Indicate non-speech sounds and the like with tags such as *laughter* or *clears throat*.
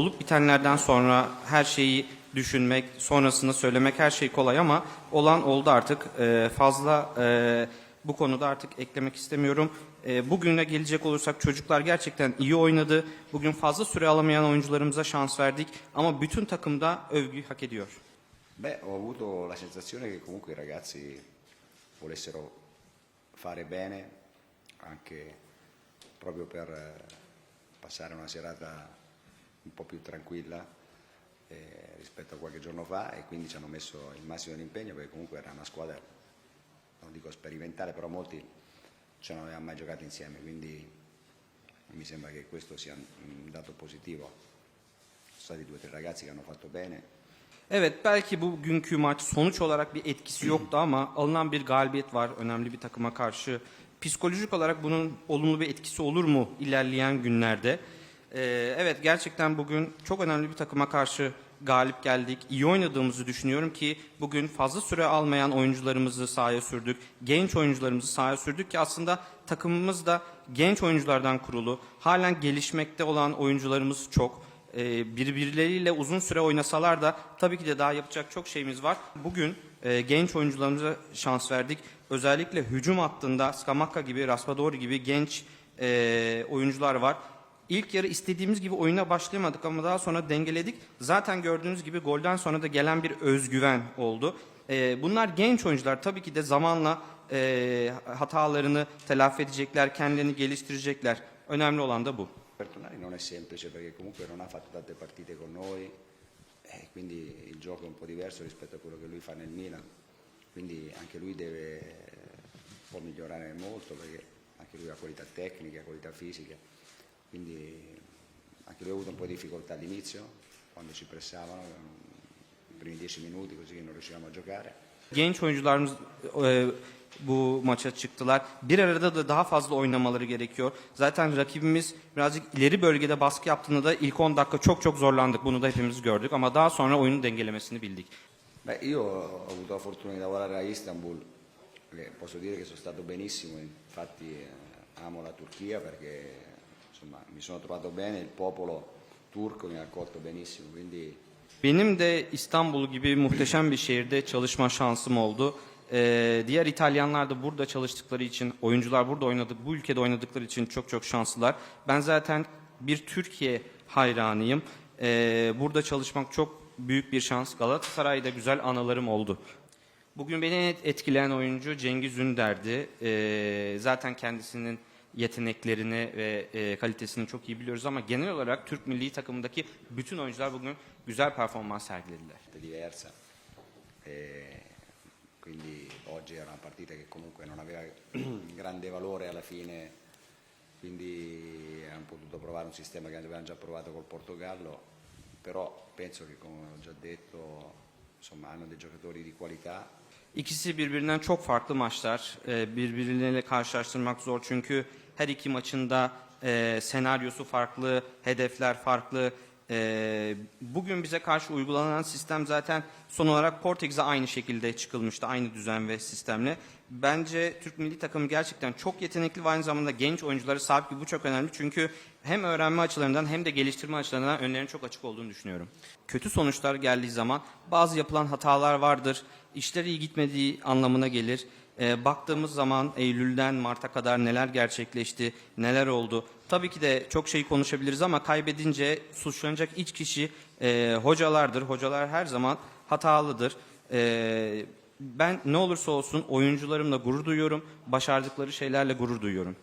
Olup bitenlerden sonra her şeyi düşünmek, sonrasını söylemek her şey kolay ama olan oldu artık. Ee, fazla e, bu konuda artık eklemek istemiyorum. Ee, bugüne gelecek olursak çocuklar gerçekten iyi oynadı. Bugün fazla süre alamayan oyuncularımıza şans verdik ama bütün takımda övgüyü hak ediyor. Beh, ho avuto la sensazione che comunque i ragazzi volessero fare bene anche proprio per eh, passare una serata un po' più tranquilla eh, rispetto a qualche giorno fa e quindi ci hanno messo il massimo dell'impegno perché comunque era una squadra, non dico sperimentale, però molti ce non avevano mai giocato insieme, quindi mi sembra che questo sia un dato positivo. Sono stati due o tre ragazzi che hanno fatto bene, Evet belki bugünkü maç sonuç olarak bir etkisi yoktu *clears throat* ama alınan bir galibiyet var önemli bir takıma karşı. Psikolojik olarak bunun olumlu bir etkisi olur mu ilerleyen günlerde? Ee, evet gerçekten bugün çok önemli bir takıma karşı galip geldik. İyi oynadığımızı düşünüyorum ki bugün fazla süre almayan oyuncularımızı sahaya sürdük. Genç oyuncularımızı sahaya sürdük ki aslında takımımız da genç oyunculardan kurulu. Halen gelişmekte olan oyuncularımız çok e, birbirleriyle uzun süre oynasalar da tabii ki de daha yapacak çok şeyimiz var. Bugün e, genç oyuncularımıza şans verdik. Özellikle hücum hattında Skamakka gibi, Raspadori gibi genç e, oyuncular var. İlk yarı istediğimiz gibi oyuna başlayamadık ama daha sonra dengeledik. Zaten gördüğünüz gibi golden sonra da gelen bir özgüven oldu. E, bunlar genç oyuncular tabii ki de zamanla e, hatalarını telafi edecekler, kendilerini geliştirecekler. Önemli olan da bu. Non è semplice perché comunque non ha fatto tante partite con noi e quindi il gioco è un po' diverso rispetto a quello che lui fa nel Milan, quindi anche lui deve può migliorare molto perché anche lui ha qualità tecniche, ha qualità fisiche, quindi anche lui ha avuto un po' di difficoltà all'inizio quando ci pressavano, i primi dieci minuti così che non riuscivamo a giocare. Genç oyuncularımız e, bu maça çıktılar. Bir arada da daha fazla oynamaları gerekiyor. Zaten rakibimiz birazcık ileri bölgede baskı yaptığında da ilk 10 dakika çok çok zorlandık. Bunu da hepimiz gördük ama daha sonra oyunun dengelemesini bildik. Beh, io ho avuto la fortuna di lavorare a Istanbul, posso dire che sono stato benissimo, infatti eh, amo la Turchia perché insomma, mi sono trovato bene, il popolo turco mi ha accolto benissimo, quindi Benim de İstanbul gibi muhteşem bir şehirde çalışma şansım oldu. Ee, diğer İtalyanlar da burada çalıştıkları için, oyuncular burada oynadık, bu ülkede oynadıkları için çok çok şanslılar. Ben zaten bir Türkiye hayranıyım. Ee, burada çalışmak çok büyük bir şans. Galatasaray'da güzel anılarım oldu. Bugün beni en etkileyen oyuncu Cengiz Ünder'di. Ee, zaten kendisinin yeteneklerini ve e, kalitesini çok iyi biliyoruz ama genel olarak Türk milli takımındaki bütün oyuncular bugün güzel performans sergilediler. diversa. E quindi oggi era una partita che comunque non aveva grande valore alla fine, quindi hanno potuto provare un sistema che avevano già provato col Portogallo, però penso che come ho già detto insomma, hanno dei giocatori di qualità İkisi birbirinden çok farklı maçlar. Ee, birbirleriyle karşılaştırmak zor çünkü her iki maçında e, senaryosu farklı, hedefler farklı. Ee, bugün bize karşı uygulanan sistem zaten son olarak Portekiz'e aynı şekilde çıkılmıştı, aynı düzen ve sistemle. Bence Türk milli takımı gerçekten çok yetenekli ve aynı zamanda genç oyuncuları sahip ki bu çok önemli. Çünkü hem öğrenme açılarından hem de geliştirme açılarından önlerinin çok açık olduğunu düşünüyorum. Kötü sonuçlar geldiği zaman bazı yapılan hatalar vardır. İşler iyi gitmediği anlamına gelir. Ee, baktığımız zaman Eylül'den Mart'a kadar neler gerçekleşti, neler oldu. Tabii ki de çok şey konuşabiliriz ama kaybedince suçlanacak iç kişi e, hocalardır. Hocalar her zaman hatalıdır. E, ben ne olursa olsun oyuncularımla gurur duyuyorum. Başardıkları şeylerle gurur duyuyorum.